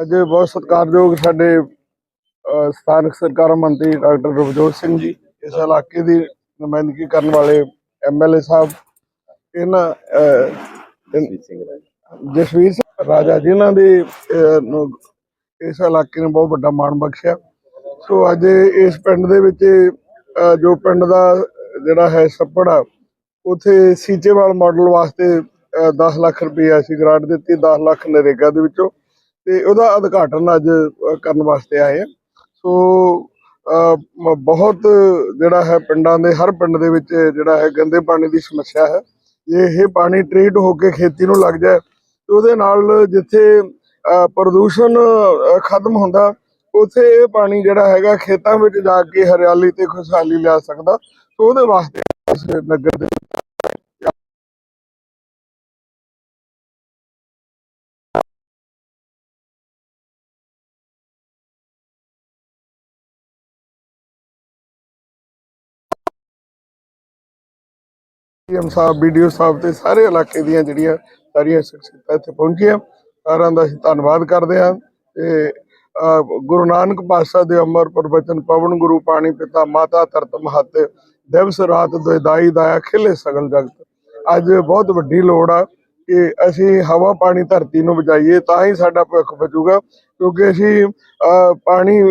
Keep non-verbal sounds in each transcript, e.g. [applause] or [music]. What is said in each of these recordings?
ਅੱਜ ਬਹੁਤ ਸਤਿਕਾਰਯੋਗ ਸਾਡੇ ਸਥਾਨਕ ਸਰਕਾਰ ਮੰਤਰੀ ਡਾਕਟਰ ਰਵਜੋਤ ਸਿੰਘ ਜੀ ਇਸ ਇਲਾਕੇ ਦੀ ਨੁਮਾਇੰਦਗੀ ਕਰਨ ਵਾਲੇ ਐਮਐਲਏ ਸਾਹਿਬ ਇਹਨਾਂ ਜਸਵੀਰ ਸਿੰਘ ਰਾਜਾ। ਜਿਨ੍ਹਾਂ ਦੇ ਇਸ ਇਲਾਕੇ ਨੇ ਬਹੁਤ ਵੱਡਾ ਮਾਣ ਬਖਸ਼ਿਆ। ਸੋ ਅੱਜ ਇਸ ਪਿੰਡ ਦੇ ਵਿੱਚ ਜੋ ਪਿੰਡ ਦਾ ਜਿਹੜਾ ਹੈ ਛੱਪੜ ਆ ਉਥੇ ਸੀਚੇਵਾਲ ਮਾਡਲ ਵਾਸਤੇ ਅਹ, 10 ਲੱਖ ਰੁਪਏ ਅਸੀਂ ਗ੍ਰਾਂਟ ਦਿੱਤੀ 10 ਲੱਖ ਨਰੇਗਾ ਦੇ ਵਿੱਚੋਂ। ਤੇ ਉਹਦਾ ਉਦਘਾਟਨ ਅੱਜ ਕਰਨ ਵਾਸਤੇ ਆਏ ਆ। ਸੋ ਮ- ਬਹੁਤ ਜਿਹੜਾ ਹੈ ਪਿੰਡਾਂ ਦੇ, ਹਰ ਪਿੰਡ ਦੇ ਵਿੱਚ ਜਿਹੜਾ ਹੈ ਗੰਦੇ ਪਾਣੀ ਦੀ ਸਮੱਸਿਆ ਹੈ। ਜੇ ਇਹ ਪਾਣੀ ਟ੍ਰੀਟ ਹੋ ਕੇ ਖੇਤੀ ਨੂੰ ਲੱਗ ਜਾਏ, ਤੇ ਉਹਦੇ ਨਾਲ ਜਿੱਥੇ ਪ੍ਰਦੂਸ਼ਣ ਖਤਮ ਹੁੰਦਾ, ਉਥੇ ਇਹ ਪਾਣੀ ਜਿਹੜਾ ਹੈਗਾ ਖੇਤਾਂ ਵਿੱਚ ਜਾ ਕੇ ਹਰਿਆਲੀ ਤੇ ਖੁਸ਼ਹਾਲੀ ਲਿਆ ਸਕਦਾ। ਸੋ ਉਹਦੇ ਵਾਸਤੇ ਇਸ ਨਗਰ ਦੇ ਐਮ ਸਾਹਿਬ ਵੀਡੀਓ ਸਾਹਿਬ ਤੇ ਸਾਰੇ ਇਲਾਕੇ ਦੀਆਂ ਜਿਹੜੀਆਂ ਸਾਰੀਆਂ ਸ਼ਖਸੀਅਤਾਂ ਇੱਥੇ ਪਹੁੰਚੀਆਂ। ਸਾਰਿਆਂ ਦਾ ਅਸੀਂ ਧੰਨਵਾਦ ਕਰਦੇ ਹਾਂ ਤੇ ਗੁਰੂ ਨਾਨਕ ਪਾਤਸ਼ਾਹ ਦੇ ਅਮਰ ਪ੍ਰਵਚਨ ਪਵਨ ਗੁਰੂ ਪਾਣੀ ਪਿਤਾ ਮਾਤਾ ਧਰਤ ਮਹਤ ਦਿਵਸ ਰਾਤ ਦੁਇਦਾਈ ਦਾਇਆ ਖਿਲੇ ਸਗਲ ਜਗਤ। ਅੱਜ ਬਹੁਤ ਵੱਡੀ ਲੋੜ ਆ ਕਿ ਅਸੀਂ ਹਵਾ ਪਾਣੀ ਧਰਤੀ ਨੂੰ ਬਚਾਈਏ ਤਾਂ ਹੀ ਸਾਡਾ ਭਵਿੱਖ ਬਚੂਗਾ, ਕਿਉਂਕਿ ਅਸੀਂ ਪਾਣੀ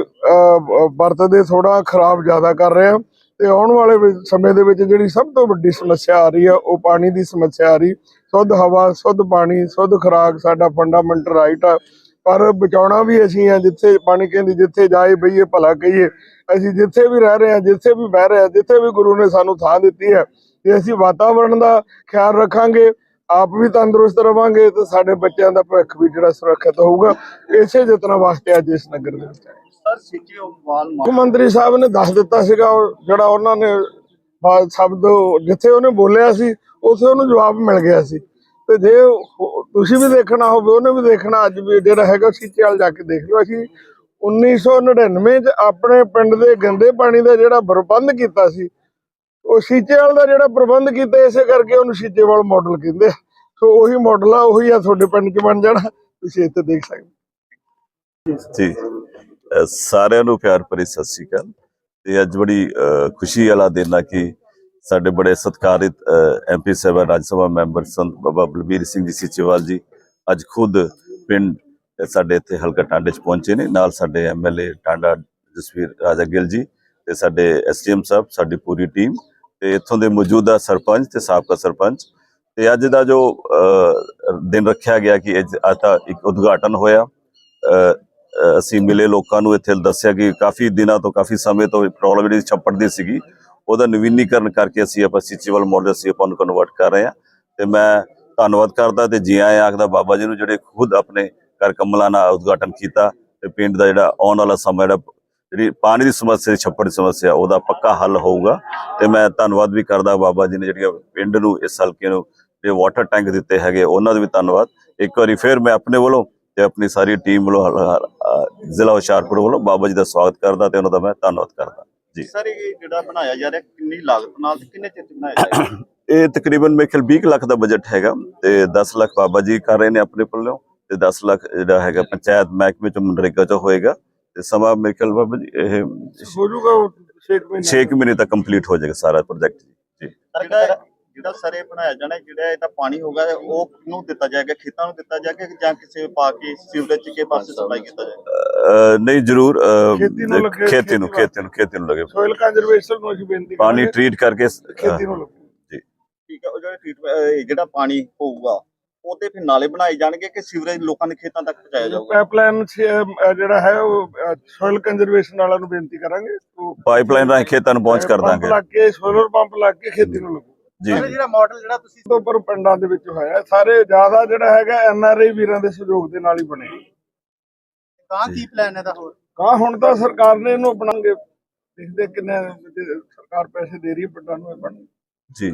ਵਰਤਦੇ ਥੋੜਾ ਖਰਾਬ ਜ਼ਿਆਦਾ ਕਰ ਰਹੇ ਹਾਂ। ਤੇ ਆਉਣ ਵਾਲੇ ਸਮੇਂ ਦੇ ਵਿੱਚ ਜਿਹੜੀ ਸਭ ਤੋਂ ਵੱਡੀ ਸਮੱਸਿਆ ਆ ਰਹੀ ਆ, ਉਹ ਪਾਣੀ ਦੀ ਸਮੱਸਿਆ ਆ ਰਹੀ। ਸ਼ੁੱਧ ਹਵਾ, ਸ਼ੁੱਧ ਪਾਣੀ, ਸ਼ੁੱਧ ਖੁਰਾਕ ਸਾਡਾ ਫੰਡਾਮੈਂਟਲ ਰਾਈਟ ਆ। ਪਰ ਬਚਾਉਣਾ ਵੀ ਅਸੀਂ ਆ, ਜਿੱਥੇ ਪਾਣੀ ਕਹਿੰਦੀ ਜਿੱਥੇ ਜਾਏ ਬਈਏ, ਭਲਾ ਕਹੀਏ। ਅਸੀਂ ਜਿੱਥੇ ਵੀ ਰਹਿ ਰਹੇ ਹਾਂ ਜਿੱਥੇ ਵੀ ਬਹਿ ਰਹੇ ਹਾਂ ਜਿੱਥੇ ਵੀ ਗੁਰੂ ਨੇ ਸਾਨੂੰ ਥਾਂ ਦਿੱਤੀ ਹੈ ਜੇ ਅਸੀਂ ਵਾਤਾਵਰਣ ਦਾ ਖਿਆਲ ਰੱਖਾਂਗੇ ਆਪ ਵੀ ਤੰਦਰੁਸਤ ਰਵਾਂਗੇ ਤੇ ਸਾਡੇ ਬੱਚਿਆਂ ਦਾ ਭਵਿੱਖ ਵੀ ਜਿਹੜਾ ਸੁਰੱਖਿਅਤ ਹੋਊਗਾ। ਇਸੇ ਯਤਨਾਂ ਵਾਸਤੇ ਅੱਜ ਇਸ ਨਗਰ ਦੇ ਵਿੱਚ ਸਰ ਸਿੱਚੇ ਵਾਲ ਮੁੱਖ ਮੰਤਰੀ ਸਾਹਿਬ ਨੇ ਦੱਸ ਦਿੱਤਾ ਸੀਗਾ ਜਿਹੜਾ ਉਹਨਾਂ ਨੇ ਸ਼ਬਦ ਜਿੱਥੇ ਉਹਨੇ ਬੋਲਿਆ ਸੀ ਉਥੇ ਉਹਨੂੰ ਜਵਾਬ ਮਿਲ ਗਿਆ ਸੀ। ਤੇ ਜੇ ਤੁਸੀਂ ਵੀ ਦੇਖਣਾ ਹੋਵੇ ਉਹਨੇ ਵੀ ਦੇਖਣਾ ਅੱਜ ਵੀ ਜਿਹੜਾ ਹੈਗਾ ਸੀਚੇ ਵਾਲ ਜਾ ਕੇ ਦੇਖ ਲਓ। ਅਸੀਂ 1999 ਚ ਆਪਣੇ ਪਿੰਡ ਦੇ ਗੰਦੇ ਪਾਣੀ ਦਾ ਜਿਹੜਾ ਪ੍ਰਬੰਧ ਕੀਤਾ ਸੀ ਉਹ ਸੀਚੇਵਾਲ ਦਾ ਜਿਹੜਾ ਪ੍ਰਬੰਧ ਕੀਤਾ, ਇਸੇ ਕਰਕੇ ਉਹਨੂੰ ਸੀਚੇਵਾਲ ਮਾਡਲ ਕਹਿੰਦੇ ਸੋ ਉਹੀ ਮਾਡਲ ਆ, ਉਹੀ ਆ ਤੁਹਾਡੇ ਪਿੰਡ 'ਚ ਬਣ ਜਾਣਾ, ਤੁਸੀਂ ਇੱਥੇ ਦੇਖ ਸਕਦੇ ਜੀ। ਸਾਰਿਆਂ ਨੂੰ ਪਿਆਰ ਭਰੀ ਸਤਿ ਸ਼੍ਰੀ ਅਕਾਲ। ਤੇ ਅੱਜ ਬੜੀ ਖੁਸ਼ੀ ਵਾਲਾ ਦਿਨ ਆ ਕਿ ਸਾਡੇ ਬੜੇ ਸਤਿਕਾਰਿਤ ਐਮਪੀ ਸਾਹਿਬ ਰਾਜ ਸਭਾ ਮੈਂਬਰ ਸੰਤ ਬਾਬਾ ਬਲਬੀਰ ਸਿੰਘ ਜੀ ਸੀਚੇਵਾਲ ਜੀ ਅੱਜ ਖੁਦ ਪਿੰਡ ਸਾਡੇ ਇੱਥੇ ਹਲਕਾ ਟਾਂਡੇ ਚ ਪਹੁੰਚੇ ਨੇ। ਨਾਲ ਸਾਡੇ ਐਮਐਲਏ ਟਾਂਡਾ ਜਸਵੀਰ ਰਾਜਾ ਗਿੱਲ ਜੀ ਤੇ ਸਾਡੇ ਐਸਟੀਐਮ ਸਾਹਿਬ, ਸਾਡੀ ਪੂਰੀ ਟੀਮ ਤੇ ਇੱਥੋਂ ਦੇ ਮੌਜੂਦਾ ਸਰਪੰਚ ਤੇ ਸਾਬਕਾ ਸਰਪੰਚ ਤੇ ਅੱਜ ਦਾ ਜੋ ਦਿਨ ਰੱਖਿਆ ਗਿਆ ਕਿ ਅੱਜ ਅੱਜ ਦਾ ਇੱਕ ਉਦਘਾਟਨ ਹੋਇਆ। ਅਸੀਂ ਮਿਲੇ ਲੋਕਾਂ ਨੂੰ, ਇੱਥੇ ਦੱਸਿਆ ਕਿ ਕਾਫੀ ਦਿਨਾਂ ਤੋਂ, ਕਾਫੀ ਸਮੇਂ ਤੋਂ ਪ੍ਰੋਬਲਮ ਜਿਹੜੀ ਛੱਪੜ ਦੀ ਸੀਗੀ, ਉਹਦਾ ਨਵੀਨੀਕਰਨ ਕਰਕੇ ਅਸੀਂ ਆਪਾਂ ਸਿਚੀਵਲ ਮਾਡਲ ਅਸੀਂ ਆਪਾਂ ਨੂੰ ਕਨਵਰਟ ਕਰ ਰਹੇ ਹਾਂ। ਤੇ ਮੈਂ ਧੰਨਵਾਦ ਕਰਦਾ ਤੇ ਜੀ ਆਇਆਂ ਆਖਦਾ ਬਾਬਾ ਜੀ ਨੂੰ ਜਿਹੜੇ ਖੁਦ ਆਪਣੇ ਕਰ ਕਮਲਾਂ ਨਾਲ ਉਦਘਾਟਨ ਕੀਤਾ ਤੇ ਪਿੰਡ ਦਾ ਜਿਹੜਾ ਆਉਣ ਵਾਲਾ ਸਮਾਂ, ਜਿਹੜਾ ਜਿਹੜੀ ਪਾਣੀ ਦੀ ਸਮੱਸਿਆ ਛੱਪੜ ਦੀ ਸਮੱਸਿਆ ਉਹਦਾ ਪੱਕਾ ਹੱਲ ਹੋਊਗਾ। ਤੇ ਮੈਂ ਧੰਨਵਾਦ ਵੀ ਕਰਦਾ ਬਾਬਾ ਜੀ ਨੇ ਜਿਹੜੀਆਂ ਪਿੰਡ ਨੂੰ ਇਸ ਹਲਕੇ ਨੂੰ ਜਿਹੜੇ ਵਾਟਰ ਟੈਂਕ ਦਿੱਤੇ ਹੈਗੇ ਉਹਨਾਂ ਦਾ ਵੀ ਧੰਨਵਾਦ। ਇੱਕ ਵਾਰੀ ਫਿਰ ਮੈਂ ਆਪਣੇ ਵੱਲੋਂ ਤੇ ਆਪਣੀ ਸਾਰੀ ਟੀਮ ਵੱਲੋਂ ਜ਼ਿਲ੍ਹਾ ਹੁਸ਼ਿਆਰਪੁਰ ਵੱਲੋਂ ਬਾਬਾ ਜੀ ਦਾ ਸਵਾਗਤ ਕਰਦਾ ਤੇ ਉਹਨਾਂ ਦਾ ਮੈਂ ਧੰਨਵਾਦ ਕਰਦਾ। ਜੀ। ਸਰ ਇਹ ਜਿਹੜਾ ਬਣਾਇਆ ਜਾ ਰਿਹਾ ਕਿੰਨੀ ਲਾਗਤ ਨਾਲ ਤੇ ਕਿੰਨੇ ਚਿਰ ਬਣਾਇਆ ਜਾ ਰਿਹਾ? [coughs] ਇਹ ਤਕਰੀਬਨ ਮੇਰੇ ਖਿਆਲ 20 ਲੱਖ ਦਾ ਬਜਟ ਹੈਗਾ ਤੇ 10 ਲੱਖ ਬਾਬਾ ਜੀ ਕਰ ਰਹੇ ਨੇ ਆਪਣੇ ਪੱਲੋਂ ਤੇ 10 ਲੱਖ ਜਿਹੜਾ ਹੈਗਾ ਪੰਚਾਇਤ ਮਹਿਕਮੇ ਚ ਮਨਰੇਗਾ ਚ ਹੋਏਗਾ। ਤੇ ਸਮਾਂ ਮੇਰੇ ਖਿਆਲ ਬਾਬਾ ਜੀ ਇਹ ਹੋ ਜਾਊਗਾ 6 ਮਹੀਨੇ 6 ਮਹੀਨੇ ਤੱਕ ਕੰਪਲੀਟ ਹੋ ਜਾਏਗਾ ਸਾਰਾ ਪ੍ਰੋਜੈਕਟ ਜੀ ਜਿਹੜਾ ਜਿਹੜਾ ਸਰ ਬਣਾਇਆ ਜਾਣਾ ਜਿਹੜਾ ਇਹਦਾ ਪਾਣੀ ਹੋਗਾ ਉਹ ਕਿਹਨੂੰ ਦਿੱਤਾ ਜਾਏਗਾ? ਖੇਤਾਂ ਨੂੰ ਦਿੱਤਾ ਜਾਏਗਾ ਕਿ ਜਾਂ ਕਿਸੇ ਪਾ ਕੇ ਸੀਵਰੇਜ 'ਚ ਕੇ ਪਾਸੇ ਸਪਲਾਈ ਕੀਤਾ ਜਾਏਗਾ? ਨਹੀਂ ਜ਼ਰੂਰ ਖੇਤੀ ਨੂੰ ਖੇਤੀ ਨੂੰ ਖੇਤੀ ਨੂੰ ਨੂੰ ਲੱਗੇ। ਸੋਇਲ ਕੰਜ਼ਰਵੇਸ਼ਨ ਨੂੰ ਅਸੀਂ ਬੇਨਤੀ ਪਾਣੀ ਟ੍ਰੀਟ ਕਰਕੇ ਖੇਤੀ ਨੂੰ ਲੱਗੇ। ਠੀਕ ਹੈ ਉਹ ਜਿਹੜਾ ਟ੍ਰੀਟਮੈਂਟ ਜਿਹੜਾ ਪਾਣੀ ਹੋਊਗਾ ਉਹਦੇ ਫਿਰ ਨਾਲੇ ਬਣਾਏ ਜਾਣਗੇ ਕਿ ਸੀਵਰੇਜ ਲੋਕਾਂ ਦੇ ਖੇਤਾਂ ਤੱਕ ਪਹੁੰਚਾਇਆ ਜਾਊਗਾ? ਪਾਈਪਲਾਈਨ ਜਿਹੜਾ ਹੈ ਉਹ ਸੋਇਲ ਕੰਜ਼ਰਵੇਸ਼ਨ ਵਾਲਿਆਂ ਨੂੰ ਬੇਨਤੀ ਕਰਾਂਗੇ। ਉਹ ਪਾਈਪਲਾਈਨ ਰਾਹੀਂ ਖੇਤਾਂ ਨੂੰ ਪਹੁੰਚ ਕਰ ਦਾਂਗੇ। ਲੱਗ ਕੇ ਸੋਲਰ ਪੰਪ ਲੱਗ ਕੇ ਖੇਤੀ ਨੂੰ ਲੱਗੂ। ਜੀ। ਜਿਹੜਾ ਮਾਡਲ ਜਿਹੜਾ ਤੁਸੀਂ ਤੋਂ ਉੱਪਰ ਪਿੰਡਾਂ ਦੇ ਵਿੱਚ ਹੋਇਆ ਸਾਰੇ ਜ਼ਿਆਦਾ ਜਿਹੜਾ ਹੈਗਾ ਐਨ ਆਰ ਆਈ ਵੀਰਾਂ ਦੇ ਸਹਿਯੋਗ ਦੇ ਨਾਲ ਹੀ ਬਣੇ। ਕਾਂ ਕੀ ਪਲਾਨ ਹੈ ਦਾ ਹੋਰ? ਕਾ ਹੁਣ ਤਾਂ ਸਰਕਾਰ ਨੇ ਇਹਨੂੰ ਅਪਣਾਂਗੇ। ਦੇਖਦੇ ਕਿੰਨੇ ਸਰਕਾਰ ਪੈਸੇ ਦੇ ਰਹੀ ਹੈ ਪਿੰਡਾਂ ਨੂੰ ਇਹ ਬਣ ਜੀ।